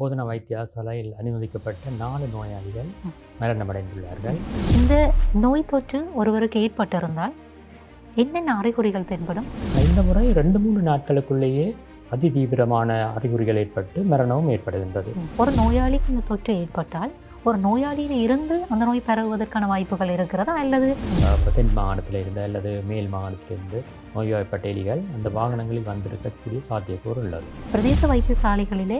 போதனா வைத்தியசாலையில் அனுமதிக்கப்பட்ட நாலு நோயாளிகள் மரணமடைந்துள்ளார்கள். இந்த நோய் தொற்று ஒருவருக்கு ஏற்பட்டிருந்தால் என்னென்ன அறிகுறிகள் தென்படும்? இந்த முறை ரெண்டு மூணு நாட்களுக்குள்ளேயே அதிதீவிரமான அறிகுறிகள் ஏற்பட்டு மரணமும் ஏற்படுகின்றது. ஒரு நோயாளிக்கு இந்த தொற்று ஏற்பட்டால் ஒரு நோயாளியில் இருந்து அந்த நோய் பரவுவதற்கான வாய்ப்புகள் இருக்கிறதா? அல்லது தென் மாகாணத்தில் இருந்து அல்லது மேல் மாகாணத்திலிருந்து நோய்வாய்ப்பட்ட எலிகள் அந்த வாகனங்களில் வந்திருக்கக்கூடிய சாத்தியக்கூறு உள்ளது. பிரதேச வைத்தியசாலைகளிலே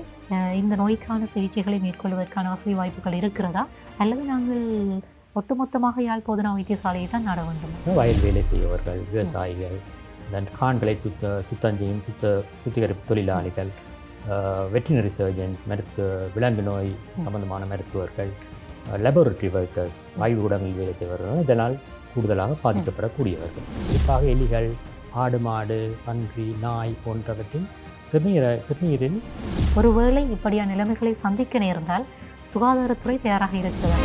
இந்த நோய்க்கான சிகிச்சைகளை மேற்கொள்வதற்கான வசதி வாய்ப்புகள் இருக்கிறதா? அல்லது நாங்கள் ஒட்டுமொத்தமாக யாழ் போதனா வைத்தியசாலையை தான் நாட வேண்டும்? வயல் வேலை செய்பவர்கள் விவசாயிகள் தென் கான்களை சுத்த சுத்தம் செய்யும் சுத்த சுத்திகரிப்பு தொழிலாளிகள் வெட்டினரி சர்ஜன்ஸ் மருத்துவ விலங்கு நோய் சம்பந்தமான மருத்துவர்கள் லெபோரட்டரி ஒர்க்கர்ஸ் ஆய்வு கூடங்களில் வேலை செய்பவர்கள் இதனால் கூடுதலாக பாதிக்கப்படக்கூடியவர்கள். குறிப்பாக எலிகள் ஆடு மாடு பன்றி நாய் போன்றவற்றின் சிறுநீர சிறுநீரில் ஒருவேளை இப்படியான நிலைமைகளை சந்திக்க நேர்ந்தால் சுகாதாரத்துறை தயாராக இருக்கிறதா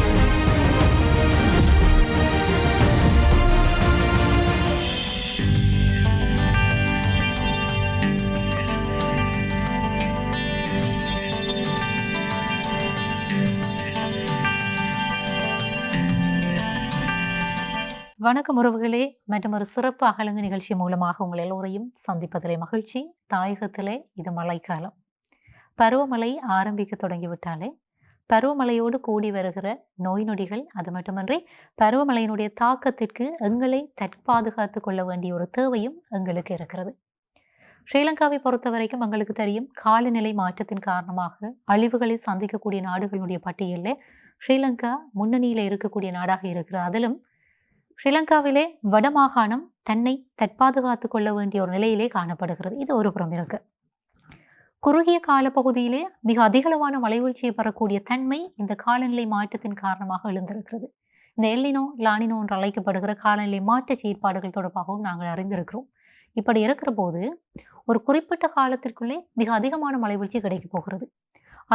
வணக்கம் உறவுகளே. மற்றும் ஒரு சிறப்பு அகலங்கு நிகழ்ச்சி மூலமாக உங்கள் எல்லோரையும் சந்திப்பதிலே மகிழ்ச்சி. தாயகத்திலே இது மழைக்காலம். பருவமழை ஆரம்பிக்க தொடங்கிவிட்டாலே பருவமழையோடு கூடி வருகிற நோய் நொடிகள் அது மட்டுமன்றி பருவமழையினுடைய தாக்கத்திற்கு எங்களை தற்பாதுகாத்து கொள்ள வேண்டிய ஒரு தேவையும் எங்களுக்கு இருக்கிறது. ஸ்ரீலங்காவை பொறுத்த வரைக்கும் எங்களுக்கு தெரியும் காலநிலை மாற்றத்தின் காரணமாக அழிவுகளை சந்திக்கக்கூடிய நாடுகளுடைய பட்டியலில் ஸ்ரீலங்கா முன்னணியில் இருக்கக்கூடிய நாடாக இருக்கிறது. அதிலும் ஸ்ரீலங்காவிலே வடமாகாணம் தன்னை தற்பாதுகாத்து கொள்ள வேண்டிய ஒரு நிலையிலே காணப்படுகிறது. இது ஒரு புறம் இருக்கு குறுகிய காலப்பகுதியிலே மிக அதிகளவான மலைவீழ்ச்சியை பெறக்கூடிய தன்மை இந்த காலநிலை மாற்றத்தின் காரணமாக எழுந்திருக்கிறது. இந்த எல்லினோ லானினோ என்று அழைக்கப்படுகிற காலநிலை மாற்ற செயற்பாடுகள் தொடர்பாகவும் நாங்கள் அறிந்திருக்கிறோம். இப்படி இருக்கிற போது ஒரு குறிப்பிட்ட காலத்திற்குள்ளே மிக அதிகமான மலைவீழ்ச்சி கிடைக்கப் போகிறது.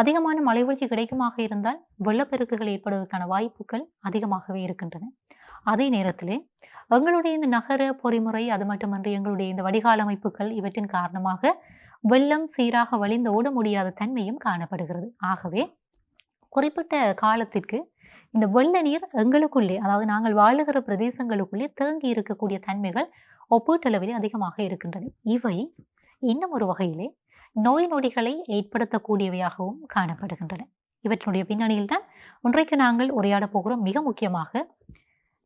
அதிகமான மலைவீழ்ச்சி கிடைக்குமாக இருந்தால் வெள்ளப்பெருக்குகள் ஏற்படுவதற்கான வாய்ப்புகள் அதிகமாகவே இருக்கின்றன. அதே நேரத்தில் எங்களுடைய இந்த நகர பொறிமுறை அது மட்டுமன்றி எங்களுடைய இந்த வடிகால் அமைப்புகள் இவற்றின் காரணமாக வெள்ளம் சீராக வழிந்த ஓட முடியாத தன்மையும் காணப்படுகிறது. ஆகவே குறிப்பிட்ட காலத்திற்கு இந்த வெள்ள நீர் எங்களுக்குள்ளே அதாவது நாங்கள் வாழுகிற பிரதேசங்களுக்குள்ளே தேங்கி இருக்கக்கூடிய தன்மைகள் ஒப்பீட்டளவிலே அதிகமாக இருக்கின்றன. இவை இன்னும் ஒரு வகையிலே நோய் நொடிகளை ஏற்படுத்தக்கூடியவையாகவும் காணப்படுகின்றன. இவற்றினுடைய பின்னணியில் தான் இன்றைக்கு நாங்கள் உரையாட போகிறோம். மிக முக்கியமாக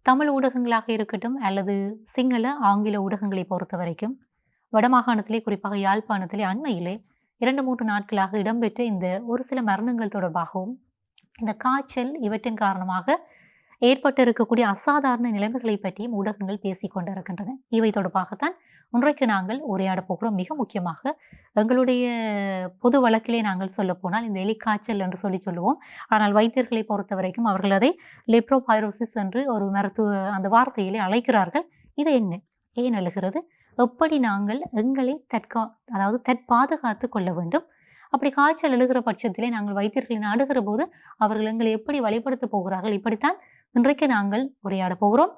தமிழ் ஊடகங்களாக இருக்கட்டும் அல்லது சிங்கள ஆங்கில ஊடகங்களை பொறுத்த வரைக்கும் வடமாகாணத்திலே குறிப்பாக யாழ்ப்பாணத்திலே அண்மையிலே இரண்டு மூன்று நாட்களாக இடம்பெற்ற இந்த ஒரு சில மரணங்கள் தொடர்பாகவும் இந்த காய்ச்சல் இவற்றின் காரணமாக ஏற்பட்டு இருக்கக்கூடிய அசாதாரண நிலைமைகளை பற்றியும் ஊடகங்கள் பேசிக் கொண்டிருக்கின்றன. இவை தொடர்பாகத்தான் இன்றைக்கு நாங்கள் உரையாட போகிறோம். மிக முக்கியமாக எங்களுடைய பொது வழக்கிலே நாங்கள் சொல்லப்போனால் இந்த எலிக்காய்ச்சல் என்று சொல்லி சொல்லுவோம். ஆனால் வைத்தியர்களை பொறுத்த வரைக்கும் அவர்கள் அதை லெப்ரோபைரோசிஸ் என்று ஒரு மருத்துவ அந்த வார்த்தையிலே அழைக்கிறார்கள். இது என்ன? ஏன் எழுகிறது? எப்படி நாங்கள் எங்களை தற்கா அதாவது தற்பாதுகாத்து கொள்ள வேண்டும்? அப்படி காய்ச்சல் எழுகிற பட்சத்திலே நாங்கள் வைத்தியர்களை நாடுகிற போது அவர்கள் எங்களை எப்படி வழிபடுத்த போகிறார்கள்? இப்படித்தான் இன்றைக்கு நாங்கள் உரையாட போகிறோம்.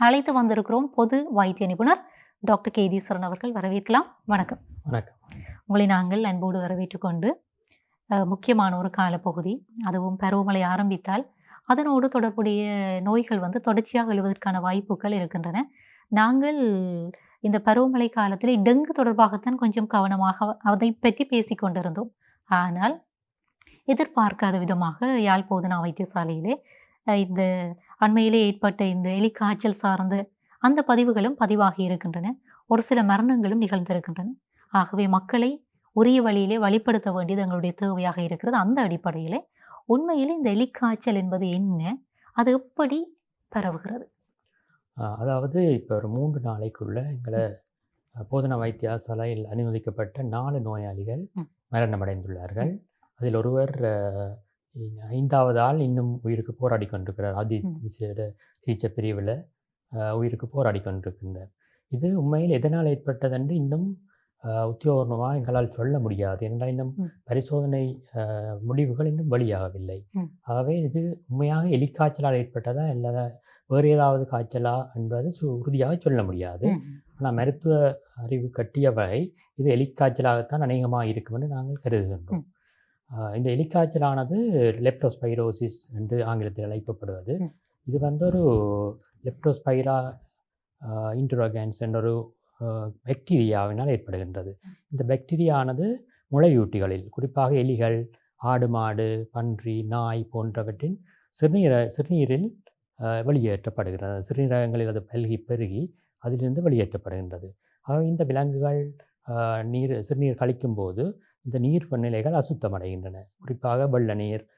அழைத்து வந்திருக்கிறோம் பொது வைத்திய நிபுணர் டாக்டர் கேதீஸ்வரன் அவர்கள் வரவேற்கலாம். வணக்கம். வணக்கம். உங்களை நாங்கள் அன்போடு வரவேற்றுக்கொண்டு அஹ், முக்கியமான ஒரு காலப்பகுதி அதுவும் பருவமழை ஆரம்பித்தால் அதனோடு தொடர்புடைய நோய்கள் வந்து தொடர்ச்சியாக எழுவதற்கான வாய்ப்புகள் இருக்கின்றன. நாங்கள் இந்த பருவமழை காலத்தில் டெங்கு தொடர்பாகத்தான் கொஞ்சம் கவனமாக அதை பற்றி பேசிக் கொண்டிருந்தோம். ஆனால் எதிர்பார்க்காத விதமாக யாழ் போதனா வைத்தியசாலையிலே இந்த அண்மையிலே ஏற்பட்ட இந்த எலி காய்ச்சல் சார்ந்த அந்த பதிவுகளும் பதிவாகி இருக்கின்றன. ஒரு சில மரணங்களும் நிகழ்ந்திருக்கின்றன. ஆகவே மக்களை உரிய வழியிலே வழிப்படுத்த வேண்டியது எங்களுடைய தேவையாக இருக்கிறது. அந்த அடிப்படையிலே உண்மையிலே இந்த எலிக்காய்ச்சல் என்பது என்ன? அது எப்படி பரவுகிறது? அதாவது இப்போ ஒரு மூன்று நாளைக்குள்ள எங்களை போதனா வைத்தியசாலையில் அனுமதிக்கப்பட்ட நாலு நோயாளிகள். மரணமடைந்துள்ளார்கள். அதில் ஒருவர் ஐந்தாவது ஆள் இன்னும் உயிருக்கு போராடி கொண்டிருக்கிறார். அதி. விசேட சிகிச்சை பிரிவில். உயிருக்கு போராடி கொண்டிருக்கின்றார் இது உண்மையில் எதனால் ஏற்பட்டதென்று இன்னும் அஹ், உத்தியோகபூர்வமாக எங்களால் சொல்ல முடியாது. என்றால் இன்னும். பரிசோதனை முடிவுகள் இன்னும் வெளியாகவில்லை. ஆகவே இது உண்மையாக எலிக்காய்ச்சலால் ஏற்பட்டதா இல்லை வேறு ஏதாவது காய்ச்சலா என்பது சு உறுதியாக சொல்ல முடியாது. ஆனால் மருத்துவ அறிவு கட்டிய வரை இது எலிக்காய்ச்சலாகத்தான் அநேகமாக இருக்கும் என்று நாங்கள் கருதுகின்றோம். இந்த எலிக்காய்ச்சலானது லெப்டோஸ்பைரோசிஸ் என்று ஆங்கிலத்தில் அழைக்கப்படுவது. இது வந்து ஒரு லெப்டோஸ்பைரா இன்ட்ரோகன்ஸ் uh, என்ற ஒரு uh, பாக்டீரியாவினால் ஏற்படுகின்றது. இந்த பாக்டீரியானது முளையூட்டிகளில் குறிப்பாக எலிகள் ஆடு மாடு பன்றி நாய் போன்றவற்றின் சிறுநீர சிறுநீரில் uh, வெளியேற்றப்படுகிறது. சிறுநீரகங்களில் அது பல்கி பெருகி அதிலிருந்து வெளியேற்றப்படுகின்றது. ஆக இந்த விலங்குகள் நீர் சிறுநீர் கழிக்கும்போது இந்த நீர் நிலைகள் அசுத்தமடைகின்றன. குறிப்பாக வெள்ள நீர்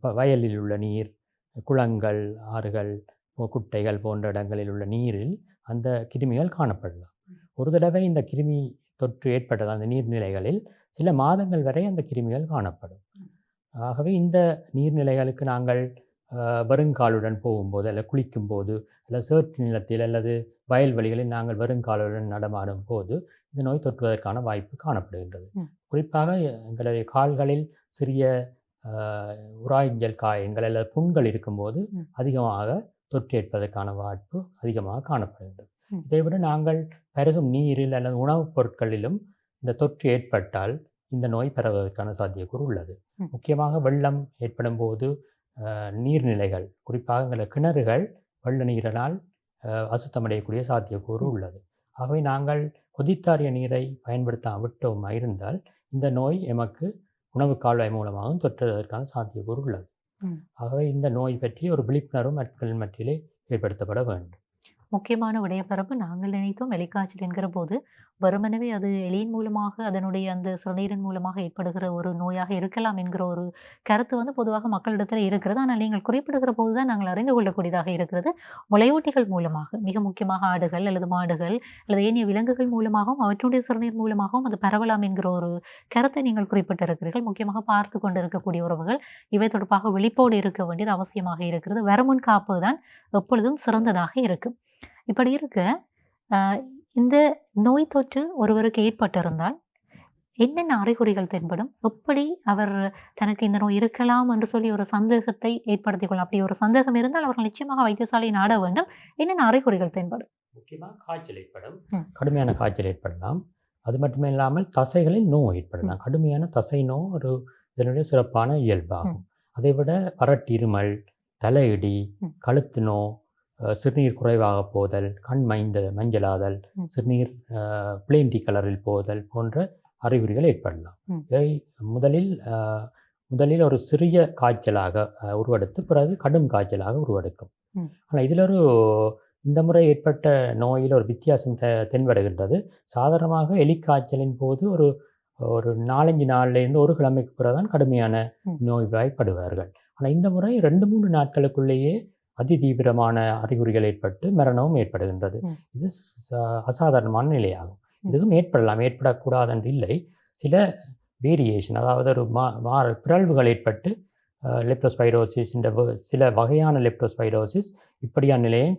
ப- வயலில் உள்ள நீர் குளங்கள் ஆறுகள் குட்டைகள் போன்ற இடங்களில் உள்ள நீரில் அந்த கிருமிகள் காணப்படலாம். ஒரு தடவை இந்த கிருமி தொற்று ஏற்பட்டது அந்த நீர்நிலைகளில் சில மாதங்கள் வரை அந்த கிருமிகள் காணப்படும். ஆகவே இந்த நீர்நிலைகளுக்கு நாங்கள் அஹ், வெறுங்காலுடன் போகும்போது அல்ல குளிக்கும்போது அல்லது சேற்று நிலத்தில் அல்லது வயல்வெளிகளில் நாங்கள் வெறுங்காலுடன் நடமாடும் போது இந்த நோய் தொற்றுவதற்கான வாய்ப்பு காணப்படுகின்றது. குறிப்பாக எங்களுடைய கால்களில் சிறிய உராய்ஞ்சல் காயங்கள் அல்லது புண்கள் இருக்கும்போது. அதிகமாக தொற்று ஏற்பதற்கான வாய்ப்பு அதிகமாக காணப்படுகின்றது ம். இதைவிட நாங்கள் பருகும் நீரில் அல்லது உணவுப் பொருட்களிலும் இந்த தொற்று ஏற்பட்டால் இந்த நோய் பரவுவதற்கான சாத்தியக்கூறு உள்ளது. முக்கியமாக வெள்ளம் ஏற்படும் போது நீர்நிலைகள் குறிப்பாக எங்கள கிணறுகள் வெள்ள நீரினால் அசுத்தமடையக்கூடிய சாத்தியக்கூறு. உள்ளது ஆகவே நாங்கள் கொதித்தாரிய நீரை பயன்படுத்தாம விட்டோம் இருந்தால் இந்த நோய் எமக்கு உணவு கால்வாய் மூலமாகவும் தொற்றுவதற்கான சாத்தியக்கூறு உள்ளது. ஆகவே இந்த நோய் பற்றி ஒரு விழிப்புணர்வு மக்கள் மத்தியிலே ஏற்படுத்தப்பட வேண்டும். முக்கியமான விடயப்பரப்பு நாங்கள் நினைத்தோம் எலிக்காய்ச்சல் என்கிற போது வெறுமனவே அது எலியின் மூலமாக அதனுடைய அந்த சிறுநீரின் மூலமாக ஏற்படுகிற ஒரு நோயாக இருக்கலாம் என்கிற ஒரு கருத்து வந்து பொதுவாக மக்களிடத்தில் இருக்கிறது. ஆனால் நீங்கள் குறிப்பிடுகிற போது தான் நாங்கள் அறிந்து கொள்ளக்கூடியதாக இருக்கிறது. முளையூட்டிகள் மூலமாக மிக முக்கியமாக ஆடுகள் அல்லது மாடுகள் அல்லது ஏனைய விலங்குகள் மூலமாகவும் அவற்றுடைய சிறுநீர் மூலமாகவும் அது பரவலாம் என்கிற ஒரு கருத்தை நீங்கள் குறிப்பிட்டிருக்கிறீர்கள். முக்கியமாக பார்த்து கொண்டிருக்கக்கூடிய உறவுகள் இவை தொடர்பாக விழிப்போடு இருக்க வேண்டியது அவசியமாக இருக்கிறது. வரமுன் காப்பு தான் எப்பொழுதும் சிறந்ததாக இருக்கும். இப்படி இருக்க இந்த நோய் தொற்று ஒருவருக்கு ஏற்பட்டிருந்தால் என்னென்ன அறிகுறிகள் தென்படும்? எப்படி அவர் தனக்கு இந்த நோய் இருக்கலாம் என்று சொல்லி ஒரு சந்தேகத்தை ஏற்படுத்திக் கொள்ளும் அப்படி ஒரு சந்தேகம் இருந்தால் அவர்கள் நிச்சயமாக வைத்தியசாலையை நாட வேண்டும். என்னென்ன அறிகுறிகள் தென்படும்? முக்கியமாக காய்ச்சல் ஏற்படும். கடுமையான காய்ச்சல் ஏற்படலாம். அது மட்டுமே இல்லாமல் தசைகளில் நோய் ஏற்படலாம். கடுமையான தசை நோய் ஒரு இதனுடைய சிறப்பான இயல்பாகும். அதை விட வறட்டிருமல் தலையிடி. கழுத்து நோ அஹ், சிறுநீர் குறைவாக போதல் கண் மைந்த மஞ்சளாதல். சிறுநீர் பிளேன் டி கலரில் போதல் போன்ற அறிகுறிகள் ஏற்படலாம். இவை முதலில் முதலில் ஒரு சிறிய காய்ச்சலாக உருவெடுத்து பிறகு கடும் காய்ச்சலாக உருவெடுக்கும். ஆனால் இதில் ஒரு இந்த முறை ஏற்பட்ட நோயில் ஒரு வித்தியாசம் தெ தென்படுகின்றது சாதாரணமாக எலிக்காய்ச்சலின் போது ஒரு ஒரு நாலஞ்சு நாள்லேருந்து ஒரு கிழமைக்கு பிறகு தான் கடுமையான ம். நோய்வாய்ப்படுவார்கள் ஆனால் இந்த முறை ரெண்டு மூணு நாட்களுக்குள்ளேயே அதி தீவிரமான அறிகுறிகள் ஏற்பட்டு மரணமும் ஏற்படுகின்றது. இது அசாதாரணமான நிலையாகும். இதுவும் ஏற்படலாம் ஏற்படக்கூடாது என்று இல்லை சில வேரியேஷன் அதாவது ஒரு மா மாற பிறழ்வுகள் ஏற்பட்டு லெப்டோஸ்பைரோசிஸ் இந்த சில வகையான லெப்டோஸ்பைரோசிஸ் இப்படியான நிலையும்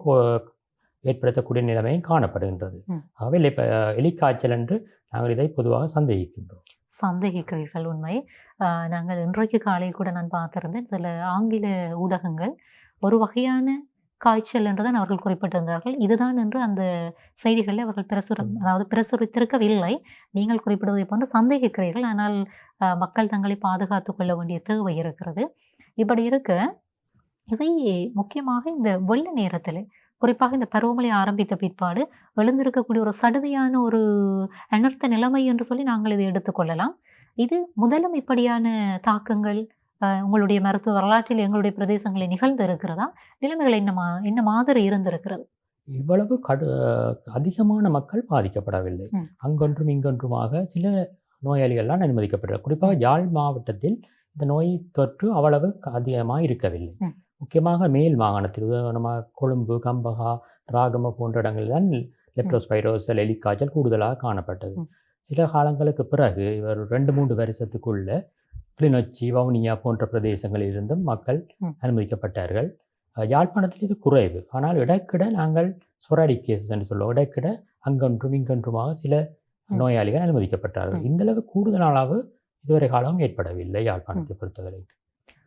ஏற்படுத்தக்கூடிய நிலைமையும் காணப்படுகின்றது. ஆகவே லெப்ப எலிக்காய்ச்சல் என்று நாங்கள் இதை பொதுவாக சந்தேகிக்கின்றோம் சந்தேகிக்கிறீர்கள் உண்மை நாங்கள் இன்றைக்கு காலை கூட நான் பார்த்திருந்தேன் சில ஆங்கில ஊடகங்கள் ஒரு வகையான காய்ச்சல் என்றுதான் அவர்கள் குறிப்பிட்டிருந்தார்கள். இதுதான் என்று அந்த செய்திகளை அவர்கள் பிரசுர. அதாவது பிரசுரித்திருக்கவில்லை. நீங்கள் குறிப்பிடுவதை போன்று சந்தேகிக்கிறீர்கள். ஆனால் மக்கள் தங்களை பாதுகாத்துக் கொள்ள வேண்டிய தேவை இருக்கிறது. இப்படி இருக்க இவை முக்கியமாக இந்த வெள்ள நேரத்தில் குறிப்பாக இந்த பருவமழை ஆரம்பித்த பிற்பாடு எழுந்திருக்கக்கூடிய ஒரு சடுதியான ஒரு அனர்த்த நிலைமை என்று சொல்லி நாங்கள் இதை எடுத்துக்கொள்ளலாம் இது முதலும் இப்படியான தாக்கங்கள் உங்களுடைய மருத்துவ வரலாற்றில் எங்களுடைய பிரதேசங்களில் நிகழ்ந்து இருக்கிறதா நிலைமைகள் என்ன மா என்ன மாதிரி இருந்திருக்கிறது? இவ்வளவு கடு அதிகமான மக்கள் பாதிக்கப்படவில்லை. அங்கொன்றும் இங்கொன்றுமாக சில நோயாளிகள்லாம் அனுமதிக்கப்பட்டார் குறிப்பாக யாழ் மாவட்டத்தில் இந்த நோய் தொற்று அவ்வளவு அதிகமாக இருக்கவில்லை. முக்கியமாக மேல் மாகாணத்தில் உதாரணமாக கொழும்பு கம்பகா ராகம போன்ற இடங்களில் தான் லெப்டோஸ்பைரோசல் எலிக்காய்ச்சல் கூடுதலாக காணப்பட்டது. சில காலங்களுக்கு பிறகு இவர் ரெண்டு மூன்று வருஷத்துக்குள்ள கிளிநொச்சி வவுனியா போன்ற பிரதேசங்களில் இருந்தும் மக்கள். அனுமதிக்கப்பட்டார்கள். யாழ்ப்பாணத்தில் இது குறைவு. ஆனால் இடைக்கிட நாங்கள் ஸ்பொராடிக் கேசஸ் என்று சொல்லுவோம். இடைக்கிட அங்கொன்றும் இங்கொன்றுமாக சில. நோயாளிகள் அனுமதிக்கப்பட்டார்கள். ம். இந்த அளவு கூடுதல் அளவு இதுவரை காலம் ஏற்படவில்லை யாழ்ப்பாணத்தை பொறுத்தவரை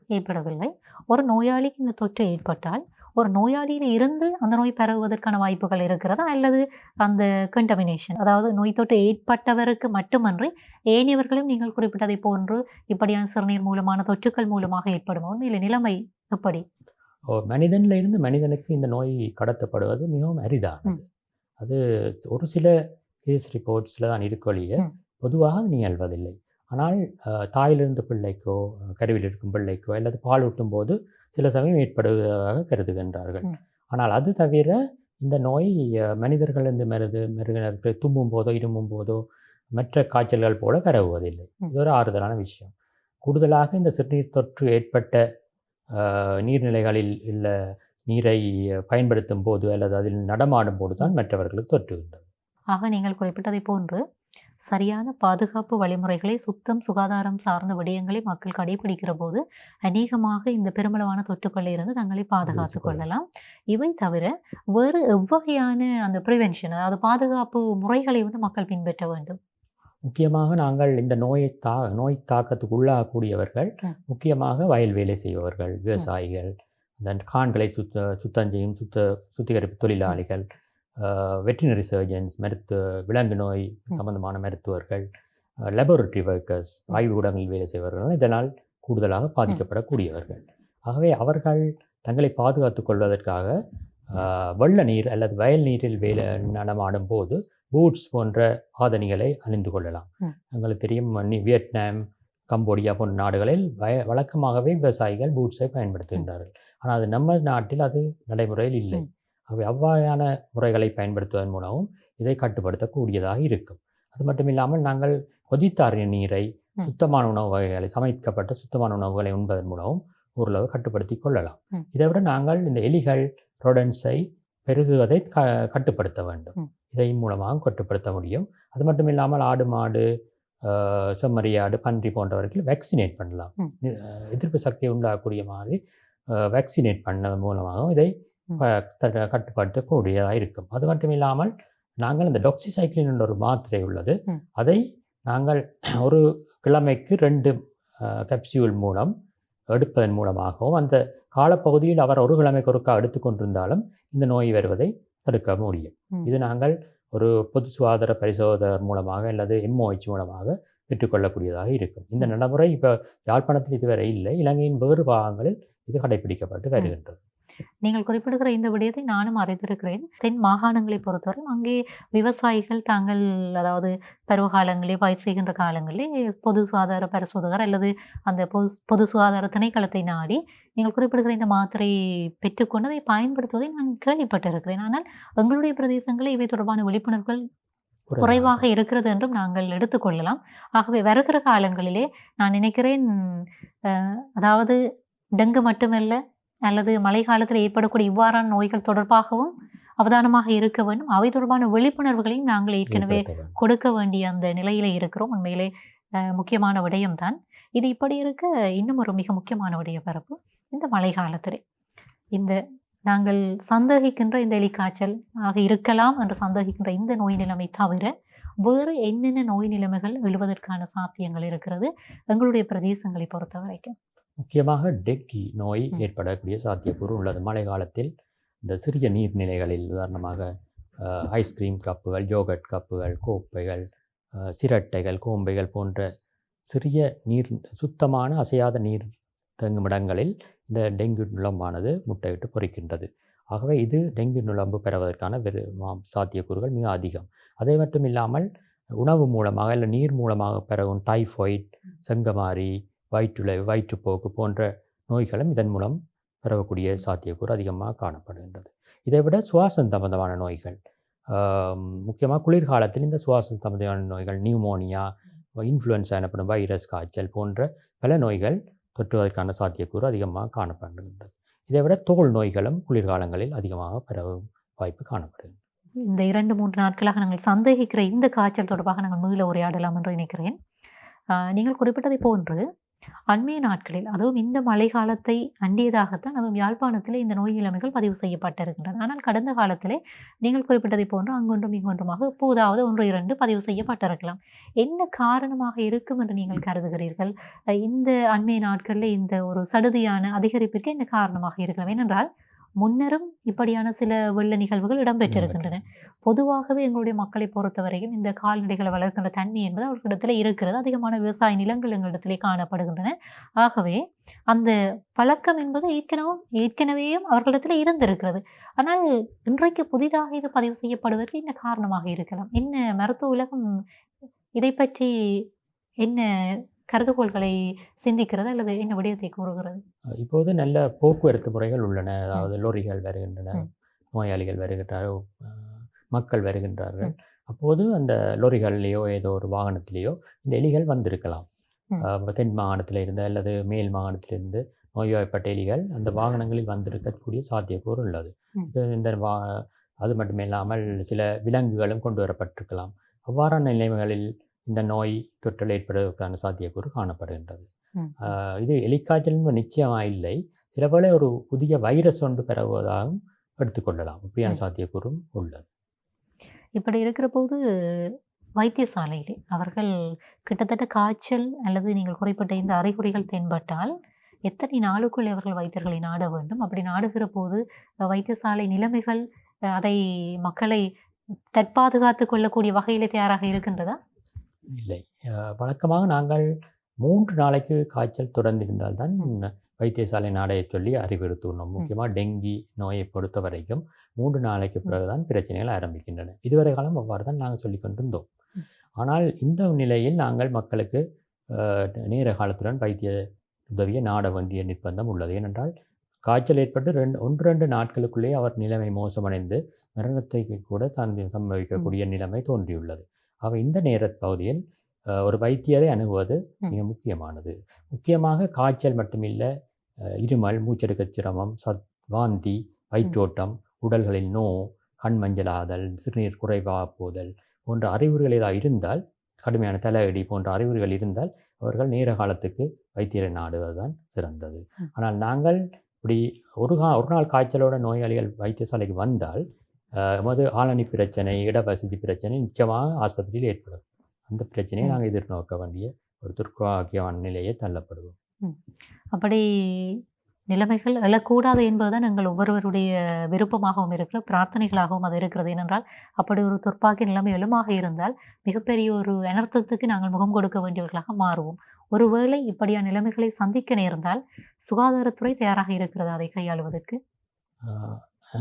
ஏற்படவில்லை. ஒரு நோயாளிக்கு இந்த தொற்று ஏற்பட்டால் ஒரு நோயாளியில் இருந்து அந்த நோய் பரவுவதற்கான வாய்ப்புகள் இருக்கிறதா? அல்லது அந்த கண்டமினேஷன் அதாவது நோய் தொற்று ஏற்பட்டவருக்கு மட்டுமன்றி ஏனையவர்களும் நீங்கள் குறிப்பிட்டதை போன்று இப்படியான சிறுநீர் மூலமான தொற்றுக்கள் மூலமாக ஏற்படுமோ இல்லை நிலைமை எப்படி? ஓ மனிதனில் இருந்து மனிதனுக்கு இந்த நோய் கடத்தப்படுவது மிகவும் அரிதானது. அது ஒரு சில கேஸ் ரிப்போர்ட்ஸில் தான் இருக்க ஒழிய ம். பொதுவாக அது நிகழ்வதில்லை. ஆனால் தாயிலிருந்து பிள்ளைக்கோ கருவில் இருக்கும் பிள்ளைக்கோ அல்லது பால் ஊட்டும் போது சில சமயம் ஏற்படுவதாக கருதுகின்றார்கள். ஆனால் அது தவிர இந்த நோய் அஹ், மனிதர்களிருந்து மருது மிருகினருக்கு தும்பும் போதோ இருமும் போதோ மற்ற காய்ச்சல்கள் போல பரவுவதில்லை. இது ஒரு ஆறுதலான விஷயம். கூடுதலாக இந்த சிறுநீர் தொற்று ஏற்பட்ட நீர்நிலைகளில் உள்ள நீரை பயன்படுத்தும் போது அல்லது அதில் நடமாடும் போது தான் மற்றவர்களுக்கு தொற்றுகின்றது. ஆக நீங்கள் குறிப்பிட்டதை போன்று சரியான பாதுகாப்பு வழிமுறைகளை சுத்தம் சுகாதாரம் சார்ந்த விடயங்களை மக்கள் கடைபிடிக்கிற போது அநேகமாக இந்த பெருமளவான தொற்றுக்களில் இருந்து தங்களை பாதுகாத்துக் கொள்ளலாம். இவை தவிர வேறு எவ்வகையான அந்த ப்ரிவென்ஷன் அதாவது பாதுகாப்பு முறைகளை வந்து மக்கள் பின்பற்ற வேண்டும்? முக்கியமாக நாங்கள் இந்த நோயை தா நோய் தாக்கத்துக்கு உள்ளாகக்கூடியவர்கள். முக்கியமாக வயல் வேலை செய்பவர்கள் விவசாயிகள் தென் கான்களை சுத்த சுத்தம் செய்யும் சுத்த சுத்திகரிப்பு தொழிலாளிகள் வெட்டினரி சர்ஜன்ஸ் மருத்துவ விலங்கு நோய். சம்பந்தமான மருத்துவர்கள் லெபோரட்டரி ஒர்க்கர்ஸ் ஆய்வுக்கூடங்களில் வேலை செய்பவர்கள் இதனால் கூடுதலாக பாதிக்கப்படக்கூடியவர்கள் ஆகவே அவர்கள் தங்களை பாதுகாத்துக் கொள்வதற்காக வெள்ள நீர் அல்லது வயல் நீரில் வேலை நடமாடும் போது பூட்ஸ் போன்ற ஆதணிகளை அணிந்து கொள்ளலாம். எங்களுக்கு தெரியும் வியட்நாம் கம்போடியா போன்ற நாடுகளில் வய வழக்கமாகவே விவசாயிகள் பூட்ஸை பயன்படுத்துகின்றார்கள் ஆனால் அது நம்ம நாட்டில் அது நடைமுறையில் இல்லை. ஆகவே அவ்வாறான முறைகளை பயன்படுத்துவதன் மூலமும் இதை கட்டுப்படுத்தக்கூடியதாக இருக்கும் அது மட்டும் இல்லாமல் நாங்கள் கொதித்தாறிய நீரை. சுத்தமான உணவு வகைகளை சமைக்கப்பட்ட சுத்தமான உணவுகளை உண்பதன் மூலமும் ஓரளவு கட்டுப்படுத்தி கொள்ளலாம். இதை விட நாங்கள் இந்த எலிகள் ரொடன்ஸை பெருகுவதை க கட்டுப்படுத்த வேண்டும் ம். இதை மூலமாக கட்டுப்படுத்த முடியும் அது மட்டும் இல்லாமல் ஆடு மாடு செம்மறியாடு பன்றி போன்றவர்கள் வேக்சினேட் பண்ணலாம் எதிர்ப்பு சக்தியை உண்டாகக்கூடிய மாதிரி வேக்சினேட் பண்ண மூலமாகவும் இதை கட்டுப்படுத்தக்கூடியதாக இருக்கும் அது மட்டும் இல்லாமல் நாங்கள் இந்த டொக்சிசைக்ளின் என்ற ஒரு மாத்திரை உள்ளது. அதை நாங்கள் ஒரு கிழமைக்கு ரெண்டு கேப்சியூல் மூலம் எடுப்பதன் மூலமாகவும் அந்த காலப்பகுதியில் அவர் ஒரு கிழமைக்கு ஒருக்கா எடுத்துக்கொண்டிருந்தாலும் இந்த நோய் வருவதை தடுக்க முடியும். இது நாங்கள் ஒரு பொது சுகாதார பரிசோதகர் மூலமாக அல்லது எம்ஓஹெச் மூலமாக பெற்றுக்கொள்ளக்கூடியதாக இருக்கும். இந்த நடைமுறை இப்போ யாழ்ப்பாணத்தில் இதுவரை இல்லை. இலங்கையின் வேறு பாகங்களில் இது கடைபிடிக்கப்பட்டு வருகின்றது. நீங்கள் குறிப்பிடுகிற இந்த விடயத்தை நானும் அறிந்திருக்கிறேன். தென் மாகாணங்களை பொறுத்தவரை அங்கே விவசாயிகள் தாங்கள் அதாவது பருவகாலங்களே பயிர் செய்கின்ற காலங்களிலே பொது சுகாதார பரிசோதகர் அல்லது அந்த பொது பொது சுகாதார திணைக்களத்தை நாடி நீங்கள் குறிப்பிடுகிற இந்த மாத்திரை பெற்றுக்கொண்டு அதை பயன்படுத்துவதை நான் கேள்விப்பட்டிருக்கிறேன். ஆனால் எங்களுடைய பிரதேசங்களில் இவை தொடர்பான விழிப்புணர்வுகள் குறைவாக இருக்கிறது என்றும் நாங்கள் எடுத்துக்கொள்ளலாம் ஆகவே வருகிற காலங்களிலே நான் நினைக்கிறேன் அதாவது டெங்கு மட்டுமல்ல அல்லது மழை காலத்தில் ஏற்படக்கூடிய இவ்வாறான நோய்கள் தொடர்பாகவும் அவதானமாக இருக்க வேண்டும். அவை தொடர்பான விழிப்புணர்வுகளையும் நாங்கள் ஏற்கனவே. கொடுக்க வேண்டிய அந்த நிலையில இருக்கிறோம். உண்மையிலே முக்கியமான விடயம்தான். இது இப்படி இருக்க இன்னும் ஒரு மிக முக்கியமான விடய பரப்பு இந்த மழை காலத்திலே. இந்த நாங்கள் சந்தேகிக்கின்ற இந்த எலிக்காய்ச்சல் ஆக இருக்கலாம் என்று சந்தேகிக்கின்ற இந்த நோய் நிலைமை தவிர வேறு என்னென்ன நோய் நிலைமைகள் எழுவதற்கான சாத்தியங்கள் இருக்கிறது எங்களுடைய பிரதேசங்களை பொறுத்த வரைக்கும் முக்கியமாக டெக்கி நோய். ஏற்படக்கூடிய சாத்தியக்கூறு உள்ளது. மழை காலத்தில் இந்த சிறிய நீர்நிலைகளில் உதாரணமாக ஐஸ்கிரீம் கப்புகள் யோகட் கப்புகள் கோப்பைகள் சிரட்டைகள் கோம்பைகள் போன்ற சிறிய நீர் சுத்தமான அசையாத நீர் தங்கும் இடங்களில் இந்த டெங்கு நுளம்பானது முட்டையிட்டு பொறிக்கின்றது. ஆகவே இது டெங்கு நுளம்பு பெறுவதற்கான வெறு சாத்தியக்கூறுகள் மிக அதிகம். அதை மட்டும் இல்லாமல் உணவு மூலமாக இல்லை நீர் மூலமாக பெறவும் டைஃபாய்ட் செங்கமாரி வயிற்றுளை வயிற்றுப்போக்கு போன்ற நோய்களும் இதன் மூலம் பரவக்கூடிய சாத்தியக்கூறு அதிகமாக காணப்படுகின்றது. இதை விட சுவாசம் சம்பந்தமான நோய்கள் முக்கியமாக குளிர்காலத்தில் இந்த சுவாசம் சம்பந்தமான நோய்கள் நியூமோனியா இன்ஃப்ளூயன்ஸா எனப்படும் வைரஸ் காய்ச்சல் போன்ற பல நோய்கள் தொற்றுவதற்கான சாத்தியக்கூறு அதிகமாக காணப்படுகின்றது. இதை விட தோல் நோய்களும் குளிர்காலங்களில் அதிகமாக பரவும் வாய்ப்பு காணப்படுகிறது இந்த இரண்டு மூன்று நாட்களாக நாங்கள் சந்தேகிக்கிற இந்த காய்ச்சல் தொடர்பாக நாங்கள் மீள உரையாடலாம் என்று நினைக்கிறேன். நீங்கள் குறிப்பிட்டதை போன்று அண்மைய நாட்களில் அதுவும் இந்த மழை காலத்தை அண்டியதாகத்தான் அதுவும் யாழ்ப்பாணத்தில் இந்த நோய் நிலைமைகள் பதிவு செய்யப்பட்டிருக்கின்றன. ஆனால் கடந்த காலத்திலே நீங்கள் குறிப்பிட்டதை போன்று அங்கொன்றும் இங்கொன்றுமாக எப்போதாவது ஒன்று இரண்டு பதிவு செய்யப்பட்டிருக்கலாம். என்ன காரணமாக இருக்கும் என்று நீங்கள் கருதுகிறீர்கள்? இந்த அண்மைய நாட்களில் இந்த ஒரு சடுதியான அதிகரிப்பிற்கு என்ன காரணமாக இருக்கலாம்? ஏனென்றால் முன்னரும் இப்படியான சில வெள்ள நிகழ்வுகள் இடம்பெற்றிருக்கின்றன. பொதுவாகவே எங்களுடைய மக்களை பொறுத்தவரையும் இந்த கால்நடைகளை வளர்க்கின்ற தன்மை என்பது அவர்களிடத்தில் இருக்கிறது. அதிகமான விவசாய நிலங்கள் எங்களிடத்திலே காணப்படுகின்றன. ஆகவே அந்த பழக்கம் என்பது ஏற்கனவே ஏற்கனவேயும் அவர்களிடத்தில் இருந்திருக்கிறது. ஆனால் இன்றைக்கு புதிதாக இது பதிவு செய்யப்படுவதற்கு என்ன காரணமாக இருக்கலாம்? என்ன மருத்துவ உலகம் இதை பற்றி என்ன கருதுகோள்களை சிந்திக்கிறது அல்லது என்ன விடயத்தை கூறுகிறது? இப்போது நல்ல போக்குவரத்து முறைகள் உள்ளன. அதாவது லொரிகள் வருகின்றன. நோயாளிகள் வருகின்றார்கள் மக்கள் வருகின்றார்கள். அப்போது அந்த லொரிகள்லேயோ ஏதோ ஒரு வாகனத்திலேயோ இந்த எலிகள் வந்திருக்கலாம். தென் மாகாணத்தில் இருந்து அல்லது மேல் மாகாணத்திலிருந்து நோய்வாய்ப்பட்ட எலிகள் அந்த வாகனங்களில் வந்திருக்கக்கூடிய சாத்தியக்கூறு உள்ளது. இது இந்த வா அது மட்டுமில்லாமல் சில விலங்குகளும் கொண்டு வரப்பட்டிருக்கலாம். அவ்வாறான நிலைமைகளில் இந்த நோய் தொற்றல் ஏற்படுவதற்கான சாத்தியக்கூறு காணப்படுகின்றது. இது எலிக்காய்ச்சல் நிச்சயமாக இல்லை. சில வேளை ஒரு புதிய வைரஸ் ஒன்று பெறுவதாகவும் எடுத்துக்கொள்ளலாம் இப்படியான. சாத்தியக்கூறும் உள்ளது. இப்படி இருக்கிற போது வைத்தியசாலையிலே அவர்கள் கிட்டத்தட்ட காய்ச்சல் அல்லது நீங்கள் குறிப்பிட்ட இந்த அறிகுறிகள் தென்பட்டால் எத்தனை நாளுக்குள் அவர்கள் வைத்தியர்களை நாட வேண்டும்? அப்படி நாடுகிற போது வைத்தியசாலை நிலைமைகள் அதை மக்களை தற்பாதுகாத்து கொள்ளக்கூடிய வகையிலே தயாராக இருக்கின்றதா? இல்லை. வழக்கமாக நாங்கள் மூன்று நாளைக்கு காய்ச்சல் தொடர்ந்திருந்தால் தான் வைத்தியசாலை நாடையை சொல்லி அறிவுறுத்துகிறோம் முக்கியமாக டெங்கி நோயை பொறுத்த வரைக்கும் மூன்று நாளைக்கு பிறகுதான் பிரச்சனைகள் ஆரம்பிக்கின்றன. இதுவரை காலம் அவ்வாறு தான் நாங்கள் சொல்லி கொண்டிருந்தோம். ஆனால் இந்த நிலையில் நாங்கள் மக்களுக்கு நேர காலத்துடன் வைத்திய உதவியை நாட வேண்டிய நிர்பந்தம் உள்ளது. ஏனென்றால் காய்ச்சல் ஏற்பட்டு ரெண்டு ஒன்று ரெண்டு நாட்களுக்குள்ளே அவர் நிலைமை மோசமடைந்து மரணத்தை கூட தான் சம்பவிக்கக்கூடிய நிலைமை தோன்றியுள்ளது. ஆக இந்த நேர பகுதியில் ஒரு வைத்தியரை அணுகுவது. மிக முக்கியமானது முக்கியமாக காய்ச்சல் மட்டுமில்லை இருமல் மூச்செடுக்கச் சிரமம் சத் வாந்தி வயிற்றோட்டம் உடல்களில் நோ கண் மஞ்சளாதல் சிறுநீர் குறைவாக போதல் போன்ற அறிகுறிகள் ஏதாவது இருந்தால் கடுமையான தலையடி போன்ற அறிகுறிகள் இருந்தால் அவர்கள் நேர காலத்துக்கு வைத்தியரை நாடுவது தான் சிறந்தது. ஆனால் நாங்கள் இப்படி ஒரு கா ஒரு நாள் காய்ச்சலோட நோயாளிகள் வைத்தியசாலைக்கு வந்தால் எமது ஆளணி பிரச்சனை இடவசதி பிரச்சனை நிச்சயமாக ஆஸ்பத்திரியில் ஏற்படும். அந்த பிரச்சனையை. நாங்கள் எதிர்நோக்க வேண்டிய ஒரு துர்ப்பாக்கியமான நிலையை தள்ளப்படுவோம். அப்படி நிலைமைகள் எழக்கூடாது என்பதுதான் எங்கள் ஒவ்வொருவருடைய விருப்பமாகவும் இருக்கிற பிரார்த்தனைகளாகவும் அது இருக்கிறது. ஏனென்றால் அப்படி ஒரு துர்ப்பாக்கிய நிலைமை எழுமாக இருந்தால் மிகப்பெரிய ஒரு அனர்த்தத்துக்கு நாங்கள் முகம் கொடுக்க வேண்டியவர்களாக மாறுவோம். ஒருவேளை இப்படியான நிலைமைகளை சந்திக்க நேர்ந்தால் சுகாதாரத்துறை தயாராக இருக்கிறது? அதை கையாளுவதற்கு?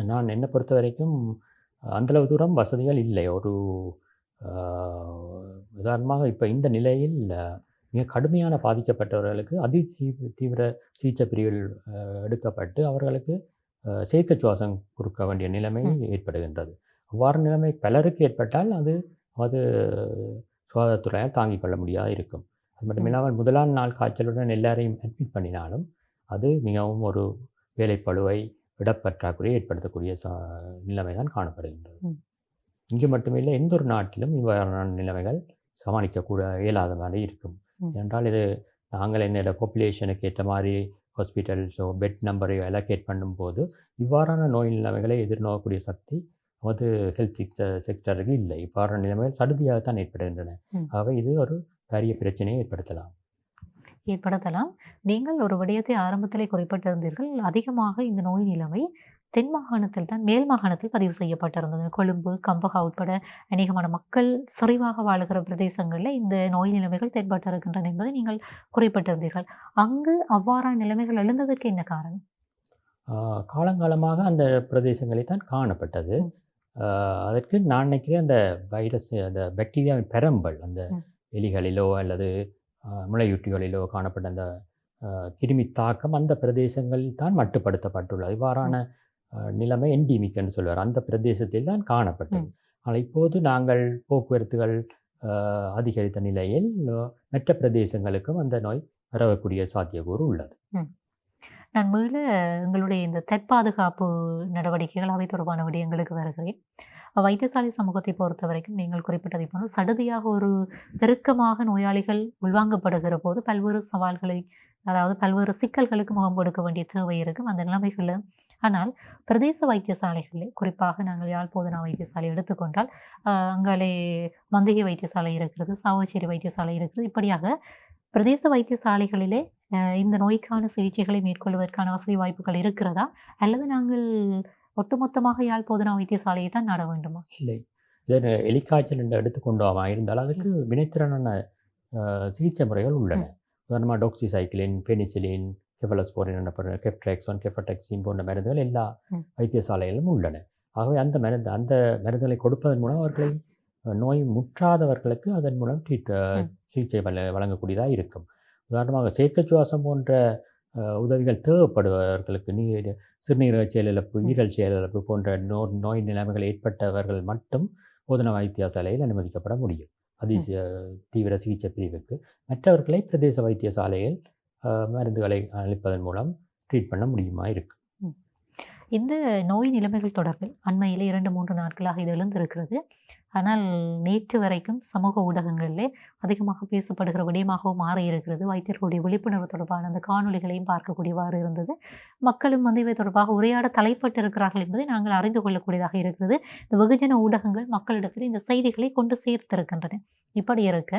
நான் என்னை பொறுத்த வரைக்கும் அந்தளவு தூரம் வசதிகள் இல்லை ஒரு உதாரணமாக இப்போ இந்த நிலையில் மிக கடுமையான பாதிக்கப்பட்டவர்களுக்கு அதி சீ தீவிர சிகிச்சை பிரிவில் எடுக்கப்பட்டு அவர்களுக்கு செயற்கை சுவாசம் கொடுக்க வேண்டிய நிலைமை. ஏற்படுகின்றது அவ்வாறு நிலைமை பலருக்கு ஏற்பட்டால் அது அது சுகாதாரத்துறையால் தாங்கிக் கொள்ள முடியாது இருக்கும் அது மட்டும் ம். இல்லாமல் முதலாம் நாள் காய்ச்சலுடன் எல்லாரையும் அட்மிட் பண்ணினாலும் அது மிகவும் ஒரு வேலைப்பளுவை இடப்பற்றாக்குறையை ஏற்படுத்தக்கூடிய சா நிலைமை தான் காணப்படுகின்றது. இங்கு மட்டுமில்லை எந்த ஒரு நாட்டிலும் இவ்வாறான நிலைமைகள் சமாளிக்கக்கூட இயலாத மாதிரி இருக்கும். என்றால் இது நாங்கள் இந்த பாப்புலேஷனுக்கு ஏற்ற மாதிரி ஹாஸ்பிட்டல்ஸோ பெட் நம்பரையோ அலோகேட் பண்ணும்போது இவ்வாறான நோய் நிலைமைகளை எதிர்நோக்கக்கூடிய சக்தி நமது ஹெல்த் செக்டர் செக்டருக்கு இல்லை இவ்வாறான நிலைமைகள் சடுதியாகத்தான் ஏற்படுகின்றன. ஆகவே இது ஒரு பெரிய பிரச்சனையை ஏற்படுத்தலாம் ஏற்படுத்தலாம். நீங்கள் ஒரு விடயத்தை ஆரம்பத்திலே குறிப்பிட்டிருந்தீர்கள். அதிகமாக இந்த நோய் நிலைமை தென் மாகாணத்தில் தான் மேல் மாகாணத்தில் பதிவு செய்யப்பட்டிருந்தது. கொழும்பு கம்பகா உட்பட அநேகமான மக்கள் சரிவாக வாழுகிற பிரதேசங்களில் இந்த நோய் நிலைமைகள் தென்பட்டிருக்கின்றன என்பதை நீங்கள் குறிப்பிட்டிருந்தீர்கள். அங்கு அவ்வாறான நிலைமைகள் எழுந்ததற்கு என்ன காரணம்? காலங்காலமாக அந்த பிரதேசங்களில் தான் காணப்பட்டது. அதற்கு நான் நினைக்கிறேன் அந்த வைரஸ் அந்த பாக்டீரியாவின் பெரம்பல் அந்த. எலிகளிலோ அல்லது முளையூட்டிகளிலோ காணப்பட்ட அந்த கிருமி தாக்கம் அந்த பிரதேசங்களில் தான் மட்டுப்படுத்தப்பட்டுள்ளது. இவ்வாறான நிலைமை என்டிமிக் என்று சொல்வார். அந்த பிரதேசத்தில் தான் காணப்பட்டது. ஆனால் இப்போது நாங்கள் போக்குவரத்துகள் அதிகரித்த நிலையில் மற்ற பிரதேசங்களுக்கும் அந்த நோய் பரவக்கூடிய சாத்தியக்கூறு உள்ளது. நான் மீள எங்களுடைய இந்த தற்பாதுகாப்பு நடவடிக்கைகள் அவை தொடர்பான விடயங்களுக்கு வருகிறேன். வைத்தியசாலை சமூகத்தை பொறுத்த வரைக்கும் நீங்கள் குறிப்பிட்டதை போல சடுதியாக ஒரு பெருக்கமாக நோயாளிகள் உள்வாங்கப்படுகிற போது பல்வேறு சவால்களை அதாவது பல்வேறு சிக்கல்களுக்கு முகம் கொடுக்க வேண்டிய தேவை இருக்கும் அந்த நிலைமைகளில். ஆனால் பிரதேச வைத்தியசாலைகளில் குறிப்பாக நாங்கள் யாழ் போதனா வைத்தியசாலை எடுத்துக்கொண்டால் அங்காலே மந்திகை வைத்தியசாலை இருக்கிறது சாவச்சேரி வைத்தியசாலை இருக்கிறது. இப்படியாக பிரதேச வைத்தியசாலைகளிலே இந்த நோய்க்கான சிகிச்சைகளை மேற்கொள்வதற்கான வசதி வாய்ப்புகள் இருக்கிறதா? அல்லது நாங்கள் ஒட்டுமொத்தமாக யாழ் போதனா வைத்தியசாலையை தான் நாட வேண்டுமா? இல்லை. இதன் எலிக்காய்ச்சல் என்று எடுத்துக்கொண்டோமா இருந்தால் அதுக்கு வினைத்திறனான சிகிச்சை முறைகள் உள்ளன. உதாரணமாக டோக்சிசைக்கிளின் பெனிசிலின் கெஃபலஸ்போரின் எனப்படுற கெப்ட்ரெக்ஸான் கெஃபடெக்சின் போன்ற மருந்துகள் எல்லா ம். வைத்தியசாலைகளிலும் உள்ளன. ஆகவே அந்த மருந்து அந்த மருந்துகளை கொடுப்பதன் மூலம் அவர்களை நோய் முற்றாதவர்களுக்கு அதன் மூலம் ட்ரீட். சிகிச்சை வழங்கக்கூடியதாக இருக்கும். உதாரணமாக செயற்கை சுவாசம் போன்ற உதவிகள் தேவைப்படுபவர்களுக்கு நீர் சிறுநீரக செயலிழப்பு ஈரல் செயலிழப்பு போன்ற நோ நோய் நிலைமைகள் ஏற்பட்டவர்கள் மட்டும் போதனா வைத்தியசாலையில் அனுமதிக்கப்பட முடியும். அதி தீவிர சிகிச்சை பிரிவுக்கு. மற்றவர்களை பிரதேச வைத்தியசாலையில் மருந்துகளை அளிப்பதன் மூலம் ட்ரீட் பண்ண முடியுமா இருக்கு? இந்த நோய் நிலைமைகள் தொடர்பில் அண்மையில் இரண்டு மூன்று நாட்களாக இது எழுந்திருக்கிறது. ஆனால் நேற்று வரைக்கும் சமூக ஊடகங்களிலே அதிகமாக பேசப்படுகிற விடயமாகவும் மாறி இருக்கிறது வைத்தியர்களுடைய விழிப்புணர்வு தொடர்பான அந்த காணொளிகளையும் பார்க்கக்கூடியவாறு இருந்தது. மக்களும் வந்து இவை தொடர்பாக உரையாட தலைப்பட்டு இருக்கிறார்கள் என்பதை நாங்கள் அறிந்து கொள்ளக்கூடியதாக இருக்கிறது. இந்த வெகுஜன ஊடகங்கள் மக்களிடத்தில் இந்த செய்திகளை கொண்டு சேர்த்திருக்கின்றன. இப்படி இருக்க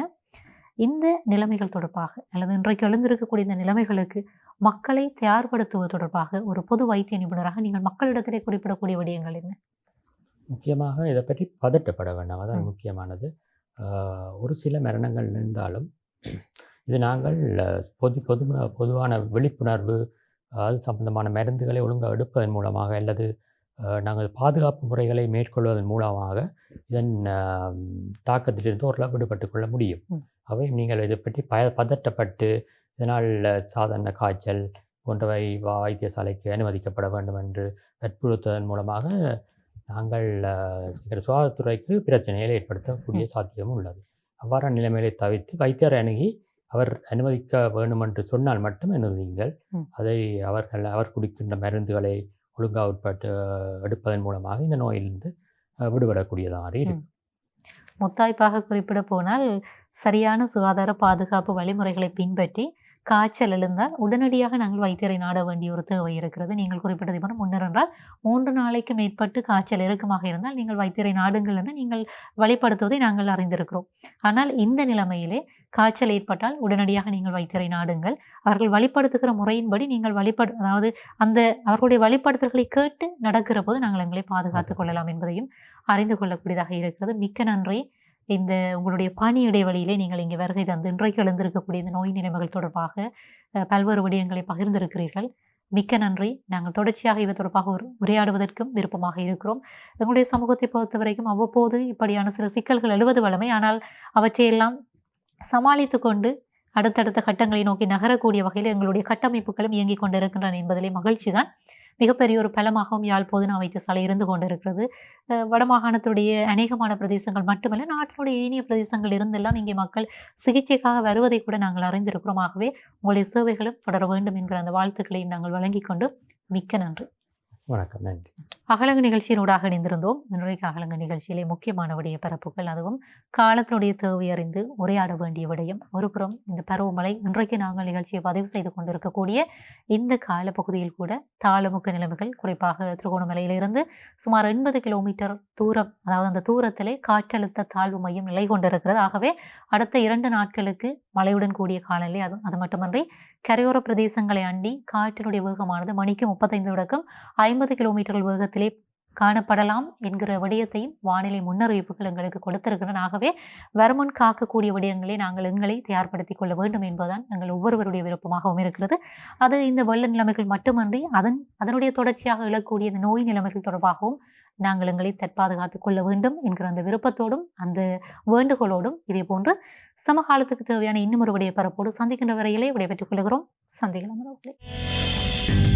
இந்த நிலைமைகள் தொடர்பாக அல்லது இன்றைக்கு எழுந்திருக்கக்கூடிய இந்த நிலைமைகளுக்கு மக்களை தயார்படுத்துவது தொடர்பாக ஒரு பொது வைத்திய நிபுணராக நீங்கள் மக்களிடத்திலே குறிப்பிடக்கூடிய விடயங்கள் என்ன முக்கியமாக இதை பற்றி பதட்டப்பட வேண்டாம் அதான். முக்கியமானது ஒரு சில மரணங்கள் இருந்தாலும் இது நாங்கள் பொது பொது பொதுவான விழிப்புணர்வு அது சம்பந்தமான மருந்துகளை ஒழுங்காக எடுப்பதன் மூலமாக அல்லது நாங்கள் பாதுகாப்பு முறைகளை மேற்கொள்வதன் மூலமாக இதன் தாக்கத்திலிருந்து ஓரளவு விடுபட்டு கொள்ள முடியும். அவை நீங்கள் இதை பற்றி பய பதட்டப்பட்டு இதனால் சாதாரண காய்ச்சல் போன்றவை வைத்தியசாலைக்கு அனுமதிக்கப்பட வேண்டும் என்று வற்புறுத்துவதன் மூலமாக நாங்கள் சுகாதாரத்துறைக்கு பிரச்சனைகளை ஏற்படுத்தக்கூடிய சாத்தியமும் உள்ளது. அவ்வாறான நிலைமைகளை தவிர்த்து வைத்தியரை அணுகி அவர் அனுமதிக்க வேண்டும் என்று சொன்னால் மட்டும் அனுமதியுங்கள். அதை அவர்கள் அவர் குடிக்கின்ற மருந்துகளை ஒழுங்காக உட்பட்டு எடுப்பதன் மூலமாக இந்த நோயிலிருந்து விடுபடக்கூடியதாக இருக்கு முத்தாய்ப்பாக குறிப்பிட போனால் சரியான சுகாதார பாதுகாப்பு வழிமுறைகளை பின்பற்றி காய்ச்சல் எழுந்தால் உடனடியாக நாங்கள் வைத்தியரை நாட வேண்டிய ஒரு தேவை இருக்கிறது. நீங்கள் குறிப்பிட்டதை போல முன்னர் என்றால் மூன்று நாளைக்கு மேற்பட்டு காய்ச்சல் இறுக்கமாக இருந்தால் நீங்கள் வைத்தியரை நாடுங்கள் என்று நீங்கள் வழிப்படுத்துவதை நாங்கள் அறிந்திருக்கிறோம். ஆனால் இந்த நிலைமையிலே காய்ச்சல் ஏற்பட்டால் உடனடியாக நீங்கள் வைத்தியரை நாடுங்கள். அவர்கள் வழிப்படுத்துகிற முறையின்படி நீங்கள் வழிபடு அதாவது அந்த அவர்களுடைய வழிப்படுத்தல்களை கேட்டு நடக்கிற போது நாங்கள் எங்களை பாதுகாத்துக் கொள்ளலாம் என்பதையும் அறிந்து கொள்ளக்கூடியதாக இருக்கிறது. மிக்க நன்றி. இந்த உங்களுடைய பணி இடைவெளியிலே நீங்கள் இங்கே வருகை தந்து இன்றைக்கு எழுந்திருக்கக்கூடிய இந்த நோய் நிலைமைகள் தொடர்பாக பல்வேறு விடயங்களை பகிர்ந்திருக்கிறீர்கள். மிக்க நன்றி. நாங்கள் தொடர்ச்சியாக இவை தொடர்பாக ஒரு உரையாடுவதற்கும் விருப்பமாக இருக்கிறோம். எங்களுடைய சமூகத்தை பொறுத்த வரைக்கும் அவ்வப்போது இப்படியான சில சிக்கல்கள் எழுவது வளமை ஆனால் அவற்றையெல்லாம் சமாளித்து கொண்டு அடுத்தடுத்த கட்டங்களை நோக்கி நகரக்கூடிய வகையில் எங்களுடைய கட்டமைப்புகளும் இயங்கிக் கொண்டிருக்கின்றன என்பதிலே மகிழ்ச்சி தான் மிகப்பெரிய ஒரு பலமாகவும் யாழ் போதுனா வைத்தியசாலை இருந்து கொண்டிருக்கிறது. வடமாகாணத்துடைய அநேகமான பிரதேசங்கள் மட்டுமல்ல நாட்டினுடைய ஏனைய பிரதேசங்கள் இருந்தெல்லாம் இங்கே மக்கள் சிகிச்சைக்காக வருவதை கூட நாங்கள் அறிந்திருக்கிறோம் ஆகவே உங்களுடைய சேவைகளும் தொடர வேண்டும் என்கிற அந்த வாழ்த்துக்களையும் நாங்கள் வழங்கிக் கொண்டு மிக்க நன்றி. வணக்கம் நன்றி. அகலங்கு நிகழ்ச்சியினூடாக இணைந்திருந்தோம். இன்றைக்கு அகலங்கு நிகழ்ச்சியிலே முக்கியமான விடய பரப்புகள் அதுவும் காலத்தினுடைய தேவை அறிந்து உரையாட வேண்டிய விடயம். ஒருபுறம் இந்த பருவமழை இன்றைக்கு நாங்கள் நிகழ்ச்சியை பதிவு செய்து கொண்டிருக்கக்கூடிய இந்த காலப்பகுதியில் கூட தாளமுக்க நிலைமைகள் குறிப்பாக திருகோணமலையிலிருந்து சுமார் எண்பது கிலோமீட்டர் தூரம் அதாவது அந்த தூரத்திலே காற்றழுத்த தாழ்வு மையம் நிலை கொண்டிருக்கிறது. ஆகவே அடுத்த இரண்டு நாட்களுக்கு மழையுடன் கூடிய காலநிலை அது. அது மட்டுமன்றி கரையோர பிரதேசங்களை அண்டி காற்றினுடைய வேகமானது மணிக்கு முப்பத்தைந்து தொடக்கம் ஐம்பது கிலோமீட்டர்கள் வேகத்திலே காணப்படலாம் என்கிற விடயத்தையும் வானிலை முன்னறிவிப்புகள் எங்களுக்கு கொடுத்திருக்கின்றன ஆகவே வருமுன் காக்கக்கூடிய விடயங்களை நாங்கள் எங்களை தயார்படுத்திக் கொள்ள வேண்டும் என்பதுதான் எங்கள் ஒவ்வொருவருடைய விருப்பமாகவும் இருக்கிறது. அது இந்த வெள்ள நிலைமைகள் மட்டுமன்றி அதன் அதனுடைய தொடர்ச்சியாக எழக்கூடிய இந்த நோய் நிலைமைகள் தொடர்பாகவும் நாங்கள் எங்களை தற்பாதுகாத்துக் கொள்ள வேண்டும் என்கிற அந்த விருப்பத்தோடும் அந்த வேண்டுகோளோடும் இதே போன்று சமகாலத்துக்கு தேவையான இன்னும் ஒரு விடைய பரப்போடு சந்திக்கின்ற வரையிலே விடைபெற்றுக் கொள்கிறோம். சந்திக்கலாம்